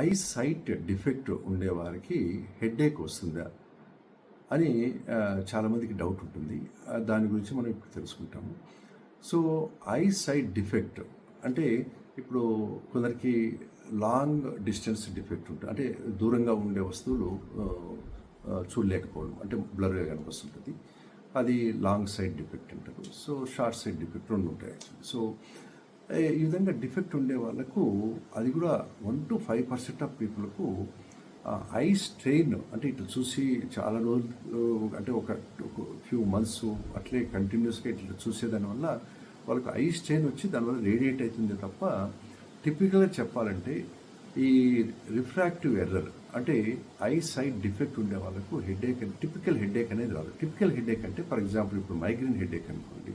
I sight defect ఉండేవారికి headache వస్తుందా అని చాలామందికి డౌట్ ఉంటుంది. దాని గురించి మనం ఇప్పుడు తెలుసుకుంటాము. సో ఐ సైట్ డిఫెక్ట్ అంటే ఇప్పుడు కొందరికి లాంగ్ డిస్టెన్స్ డిఫెక్ట్ ఉంటుంది అంటే దూరంగా ఉండే వస్తువులు చూడలేకపోవడం అంటే బ్లర్గా కనిపిస్తుంటుంది. అది లాంగ్ సైడ్ డిఫెక్ట్ అంటారు. సో షార్ట్ సైడ్ డిఫెక్ట్ రెండు ఉంటాయి యాక్చువల్లీ. సో ఈ విధంగా డిఫెక్ట్ ఉండే వాళ్ళకు అది కూడా one two five percent of పీపుల్కు eye strain అంటే ఇట్లా చూసి చాలా రోజులు అంటే ఒక ఫ్యూ మంత్స్ అట్లే కంటిన్యూస్గా ఇట్లా చూసేదాని వల్ల వాళ్ళకు ఐ స్ట్రెయిన్ వచ్చి దానివల్ల రేడియేట్ అవుతుంది తప్ప టిపికల్గా చెప్పాలంటే ఈ రిఫ్రాక్టివ్ ఎర్రర్ అంటే ఐ సైడ్ డిఫెక్ట్ ఉండే వాళ్ళకు హెడేక్ టిపికల్ హెడేక్ అనేది రాదు. టిపికల్ హెడేక్ అంటే ఫర్ ఎగ్జాంపుల్ ఇప్పుడు మైగ్రేన్ హెడేక్ అనుకోండి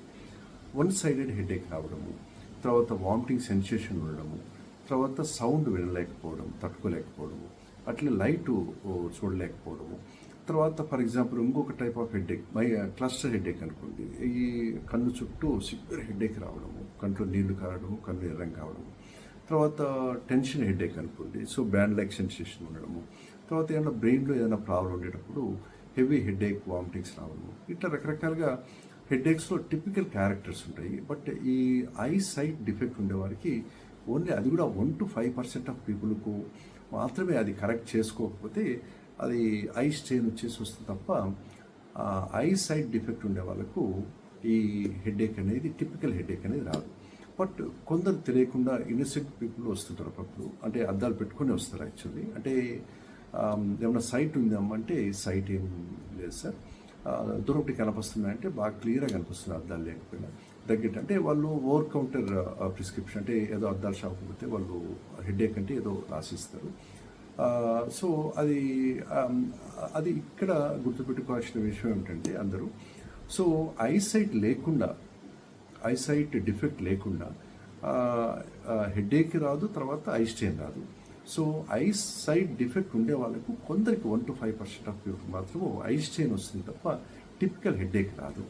వన్ సైడెడ్ హెడేక్ రావడము తర్వాత వామిటింగ్ సెన్సేషన్ ఉండడము తర్వాత సౌండ్ వినలేకపోవడం తట్టుకోలేకపోవడము అట్లే లైటు చూడలేకపోవడము. తర్వాత ఫర్ ఎగ్జాంపుల్ ఇంకొక type of headache my cluster headache అనుకోండి. ఈ కన్ను చుట్టూ సివియర్ హెడేక్ రావడము కంట్లో నీళ్ళు కారడము కన్ను ఎర్రం కావడము. తర్వాత టెన్షన్ హెడేక్ అనుకోండి సో బ్యాండ్ లైక్ సెన్సేషన్ ఉండడము. తర్వాత ఏమైనా బ్రెయిన్లో ఏదైనా ప్రాబ్లం ఉండేటప్పుడు హెవీ హెడేక్ వామిటింగ్స్ రావడము. ఇట్లా రకరకాలుగా హెడేక్స్లో టిపికల్ క్యారెక్టర్స్ ఉంటాయి. బట్ ఈ ఐ సైట్ డిఫెక్ట్ ఉండేవారికి ఓన్లీ అది కూడా one two five percent of పీపుల్కు మాత్రమే అది కరెక్ట్ చేసుకోకపోతే అది ఐ స్ట్రెయిన్ వచ్చేసి వస్తుంది తప్ప ఐ సైట్ డిఫెక్ట్ ఉండే వాళ్ళకు ఈ హెడేక్ అనేది టిపికల్ హెడేక్ అనేది రాదు. బట్ కొందరు తెలియకుండా ఇన్నోసెంట్ పీపుల్ వస్తుంటారు అప్పుడు అంటే అద్దాలు పెట్టుకొని వస్తారు యాక్చువల్లీ. అంటే ఏమైనా సైట్ ఉందమ్మంటే సైట్ ఏం లేదు సార్. ఆ, కనిపిస్తున్నాయి అంటే కనిపిస్తున్నాయంటే బాగా క్లియర్గా కనిపిస్తుంది అద్దాలు లేకపోయినా. దగ్గర అంటే వాళ్ళు ఓవర్ కౌంటర్ ప్రిస్క్రిప్షన్ అంటే ఏదో అద్దాలు షాప్ పోతే వాళ్ళు హెడేక్ అంటే ఏదో రాసిస్తారు. సో అది అది ఇక్కడ గుర్తుపెట్టుకోవాల్సిన విషయం ఏమిటంటే అందరూ సో ఐసైట్ లేకుండా ఐసైట్ డిఫెక్ట్ లేకుండా హెడేక్ రాదు తర్వాత ఐ రాదు. సో ఐ సైడ్ డిఫెక్ట్ ఉండే వాళ్ళకు కొందరికి one two five percent of people మాత్రము ఐస్ చైన్ వస్తుంది తప్ప టిపికల్ హెడేక్ రాదు.